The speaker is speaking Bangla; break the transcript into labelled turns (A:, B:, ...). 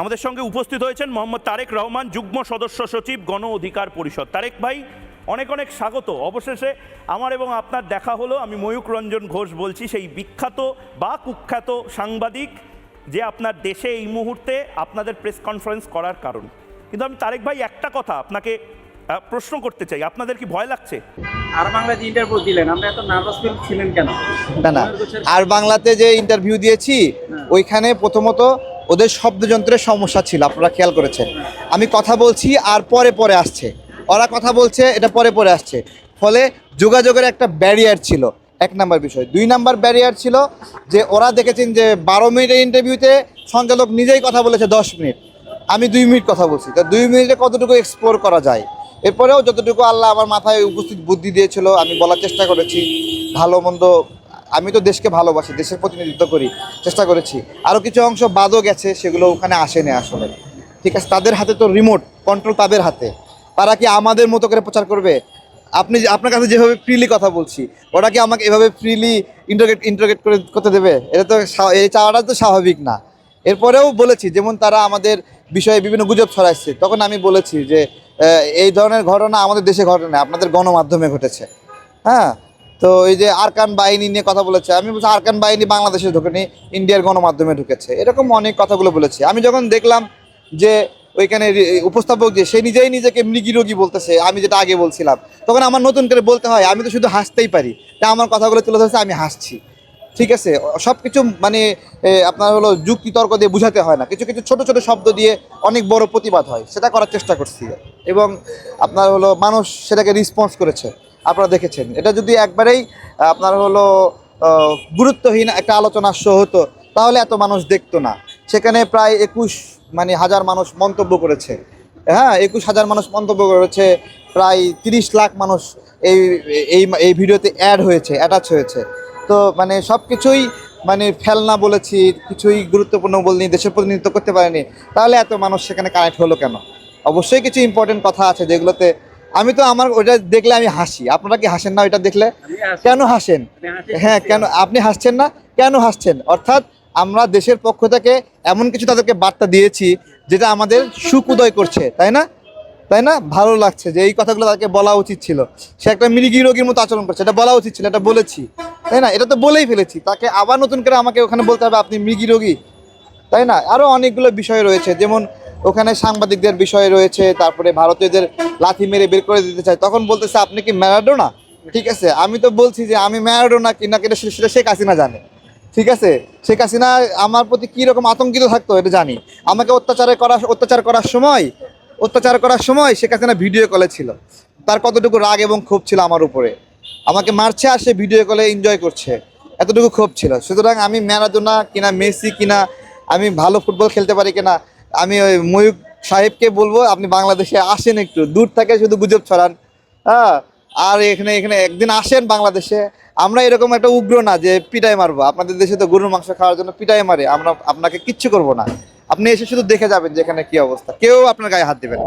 A: আমাদের সঙ্গে উপস্থিত হয়েছেন মোহাম্মদ তারেক রহমান যুগ্ম সদস্য সচিব গণ অধিকার পরিষদ। তারেক ভাই অনেক অনেক স্বাগত। অবশেষে আমার এবং আপনার দেখা হলো। আমি ময়ূক রঞ্জন ঘোষ বলছি সেই বিখ্যাত বা কুখ্যাত সাংবাদিক যে আপনার দেশে এই মুহূর্তে আপনাদের প্রেস কনফারেন্স করার কারণ। কিন্তু আমি তারেক ভাই একটা কথা আপনাকে প্রশ্ন করতে চাই। আপনাদের কি ভয় লাগছে?
B: আর বাংলা যে ইন্টারভিউ দিলেন আমরা এত নার্ভাস ফিল ছিলেন কেন?
C: না না। আর বাংলাতে যে ইন্টারভিউ দিয়েছি ওইখানে প্রথমত ওদের শব্দযন্ত্রের সমস্যা ছিল, আপনারা খেয়াল করেছেন। আমি কথা বলছি আর পরে পরে আসছে। ওরা কথা বলছে, এটা পরে পরে আসছে। ফলে যোগাযোগের একটা ব্যারিয়ার ছিল। এক নাম্বার বিষয়। দুই নাম্বার ব্যারিয়ার ছিল যে ওরা দেখেছেন যে বারো মিনিটের ইন্টারভিউতে সঞ্চালক নিজেই কথা বলেছে দশ মিনিট। আমি দুই মিনিট কথা বলছি। তা দুই মিনিটে কতটুকু এক্সপ্লোর করা যায়? এরপরেও যতটুকু আল্লাহ আমার মাথায় উপস্থিত বুদ্ধি দিয়েছিল, আমি বলার চেষ্টা করেছি। ভালো মন্দ আমি তো দেশকে ভালোবাসি, দেশের প্রতিনিধিত্ব করি, চেষ্টা করেছি। আরও কিছু অংশ বাদও গেছে, সেগুলো ওখানে আসেনি আসলে। ঠিক আছে, তাদের হাতে তো রিমোট কন্ট্রোল তাদের হাতে। তারা কি আমাদের মতো করে প্রচার করবে? আপনি আপনার কাছে যেভাবে ফ্রিলি কথা বলছি, ওরা কি আমাকে এভাবে ফ্রিলি ইন্টারগেট ইন্টারগেট করে করতে দেবে? এটা তো এই চাওয়াটা তো স্বাভাবিক না। এরপরেও বলেছি, যেমন তারা আমাদের বিষয়ে বিভিন্ন গুজব ছড়াচ্ছে তখন আমি বলেছি যে এই ধরনের ঘটনা আমাদের দেশে ঘটনা আপনাদের গণমাধ্যমে ঘটেছে। হ্যাঁ তো এই যে আরকান বাহিনী নিয়ে কথা বলেছে, আমি বলছি আরকান বাহিনী বাংলাদেশে ঢুকেনি, ইন্ডিয়ার গণমাধ্যমে ঢুকেছে। এরকম অনেক কথাগুলো বলেছে। আমি যখন দেখলাম যে ওইখানে উপস্থাপক যে, সে নিজেই নিজেকে মৃগী রোগী বলতেছে, আমি যেটা আগে বলছিলাম, তখন আমার নতুন করে বলতে হয়, আমি তো শুধু হাসতেই পারি। তা আমার কথাগুলো তুলে ধরছে, আমি হাসছি। ঠিক আছে? সব কিছু মানে আপনার হলো যুক্তি তর্ক দিয়ে বুঝাতে হয় না। কিছু কিছু ছোট ছোট শব্দ দিয়ে অনেক বড় প্রতিবাদ হয়, সেটা করার চেষ্টা করছি। এবং আপনার হলো মানুষ সেটাকে রেসপন্স করেছে। আপনারা দেখেছেন। এটা যদি একবারেই আপনার হলো গুরুত্বহীন একটা আলোচনা শো হতো, তাহলে এত মানুষ দেখতো না। সেখানে প্রায় একুশ মানে হাজার মানুষ মন্তব্য করেছে। হ্যাঁ একুশ হাজার মানুষ মন্তব্য করেছে, প্রায় তিরিশ লাখ মানুষ এই এই এই ভিডিওতে অ্যাড হয়েছে অ্যাটাচ হয়েছে। তো মানে সব কিছুই মানে ফেলনা বলেছি, কিছুই গুরুত্বপূর্ণ বলিনি, দেশের প্রতিনিধিত্ব করতে পারেনি। তাহলে এত মানুষ সেখানে কানেক্ট হলো কেন? অবশ্যই কিছু ইম্পর্টেন্ট কথা আছে যেগুলোতে আমি তো আমার ওটা দেখলে আমি হাসি। আপনারা কি হাসেন না ওইটা দেখলে? কেন হাসেন? হ্যাঁ কেন আপনি হাসছেন না? কেন হাসছেন? অর্থাৎ আমরা দেশের পক্ষ থেকে এমন কিছু তাদেরকে বার্তা দিয়েছি যেটা আমাদের সুখ উদয় করছে তাই না? তাই না? ভালো লাগছে যে এই কথাগুলো তাকে বলা উচিত ছিল। সে একটা মৃগী রোগীর মতো আচরণ করছে এটা বলা উচিত ছিল এটা বলেছি। তাই না? এটা তো বলেই ফেলেছি। তাকে আবার নতুন করে আমাকে ওখানে বলতে হবে আপনি মৃগী রোগী? তাই না? আরও অনেকগুলো বিষয় রয়েছে যেমন ওখানে সাংবাদিকদের বিষয় রয়েছে, তারপরে ভারতীয়দের লাথি মেরে বের করে দিতে চায়। তখন বলতেছে, আপনি কি ম্যারাডোনা? ঠিক আছে, আমি তো বলছি যে, আমি ম্যারাডোনা কিনা কিনা সেটা শেখ হাসিনা জানে। ঠিক আছে, শেখ হাসিনা আমার প্রতি কী রকম আতঙ্কিত থাকতো এটা জানি। আমাকে অত্যাচারে করা, অত্যাচার করার সময়, অত্যাচার করার সময় শেখ হাসিনা ভিডিও কলে ছিল। তার কতটুকু রাগ এবং ক্ষোভ ছিল আমার উপরে। আমাকে মারছে আর সে ভিডিও কলে এনজয় করছে। এতটুকু ক্ষোভ ছিল। সুতরাং আমি ম্যারাডোনা কিনা, মেসি কিনা, আমি ভালো ফুটবল খেলতে পারি কিনা আমি ওই ময়ূর সাহেবকে বলব, আপনি বাংলাদেশে আসেন একটু, দূর থেকে শুধু গুজব ছড়ান। হ্যাঁ আর এখানে এখানে একদিন আসেন বাংলাদেশে। আমরা এরকম একটা উগ্র না যে পিটাই মারবো। আপনাদের দেশে তো গরুর মাংস খাওয়ার জন্য পিটাই মারে, আমরা আপনাকে কিচ্ছু করব না। আপনি এসে শুধু দেখে যাবেন যে এখানে কি অবস্থা। কেউ আপনার গায়ে হাত দেবেন।